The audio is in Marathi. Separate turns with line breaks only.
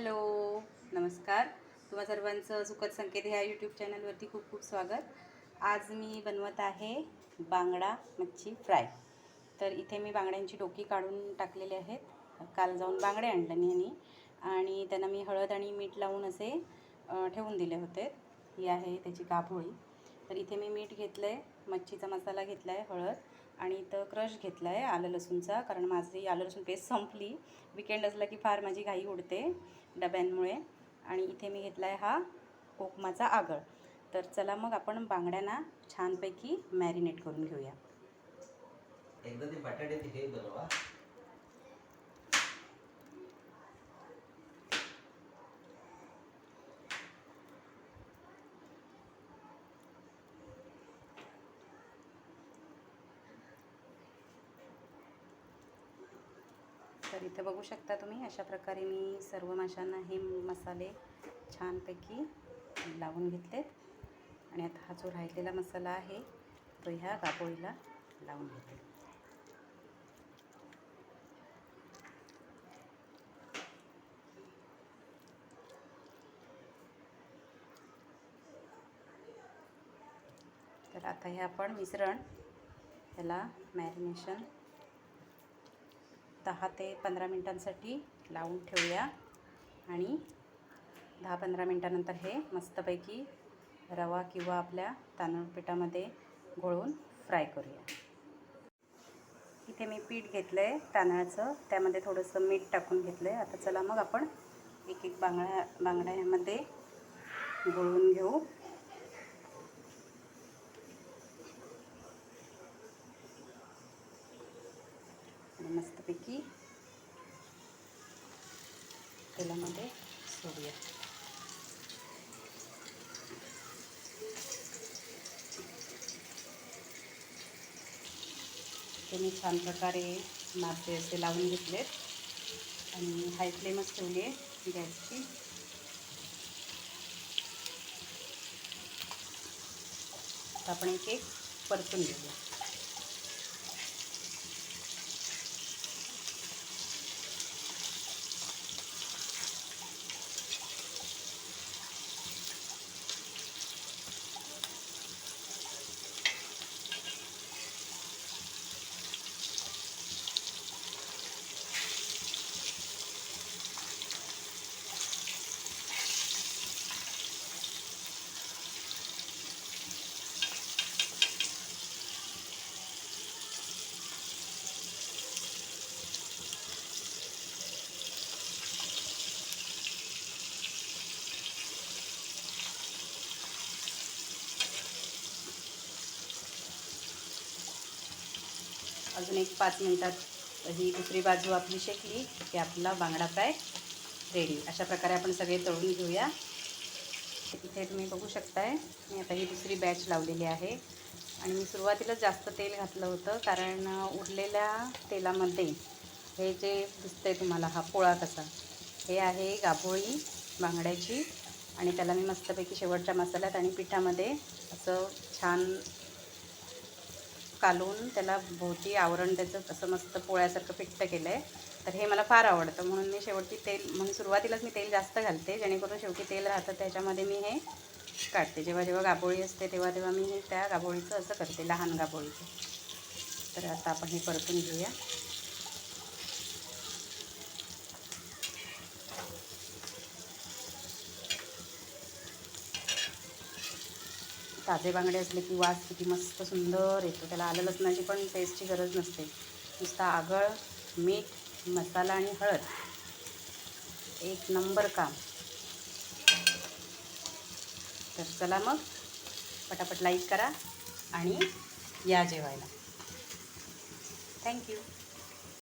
हॅलो नमस्कार. तुम्हा सर्वांचं सुखद संकेत ह्या यूट्यूब चॅनलवरती खूप खूप स्वागत. आज मी बनवत आहे बांगडा मच्छी फ्राय. तर इथे मी बांगड्यांची डोकी काढून टाकलेले आहेत. काल जाऊन बांगडे आणले नेहमी आणि त्यांना मी हळद आणि मीठ लावून असे ठेवून दिले होते. ही आहे त्याची गाभोळी. तर इथे मी मीठ घेतलं आहे मच्छीचा मसाला घेतला आहे हळद. आणि इथं क्रश घेतला आहे आलं लसूणचा कारण माझी आलं लसूण पेस्ट संपली. विकेंड असला की फार माझी घाई उडते डब्यांमुळे. आणि इथे मी घेतला आहे हा कोकमाचा आगळ. तर चला मग आपण बांगड्यांना छानपैकी मॅरिनेट करून घेऊया.
एकदा ते बटाट्याचे हे बनवा.
तर इथं बघू शकता तुम्ही अशा प्रकारे मी सर्व माशांना हे मसाले छानपैकी लावून घेतलेत. आणि आता हा जो राहिलेला मसाला आहे तो ह्या गापोळीला लावून घेते. तर आता हे आपण मिश्रण त्याला मॅरिनेशन दहा ते पंधरा मिनटांसाठी लावून ठेवूया. आणि दहा पंधरा मिनटानंतर हे मस्तपैकी रवा किंवा आपल्या तांदूळ पिठामध्ये घोळून फ्राय करूया. इथे मी पीठ घेतलं आहे तांदळाचं. त्यामध्ये थोडंसं मीठ टाकून घेतलं आहे आता चला मग आपण एक एक बांगड्या बांगड्यामध्ये गोळून घेऊ आणि मस्तपैकी तेलामध्ये सोडूया. ते मी छान प्रकारे मासे असे लावून घेतलेत. आणि हाय फ्लेमच ठेवली आहे गॅसची. आपण एक एक परतून घेऊया. अजून एक पाच मिनटात ही दुसरी बाजू आपली शेकली की आपला बांगडा फ्राय रेडी अशा प्रकारे आपण सगळे तळून घेऊया. इथे तुम्ही बघू शकताय मी आता ही दुसरी बॅच लावलेली आहे. आणि मी सुरुवातीलाच जास्त तेल घातलं होतं कारण उरलेल्या तेलामध्ये हे जे दिसतंय तुम्हाला हा पोळा कसा हे आहे गाभोळी बांगड्याची. आणि त्याला मी मस्तपैकी शेवटच्या मसाल्यात आणि पिठामध्ये असं छान कालवून त्याला भोवती आवरण त्याचं असं मस्त पोळ्यासारखं फिट्ट केलं आहे तर हे मला फार आवडतं. म्हणून मी शेवटी तेल म्हणून सुरुवातीलाच मी तेल जास्त घालते. जेणेकरून शेवटी तेल राहतं त्याच्यामध्ये मी हे काढते. जेव्हा जेव्हा गाबोळी असते तेव्हा तेव्हा मी हे त्या गाभोळीचं असं करते. लहान गाभोळीचं. तर आता आपण हे परतून घेऊया. ताजे बांगडे असले की वास किती मस्त सुंदर येतो. त्याला आलं लसणाची पण पेस्टची गरज नसते. नुसता आगळ मीठ मसाला आणि हळद. एक नंबर काम. तर चला मग पटापट लाईक करा आणि या जेवायला. थँक्यू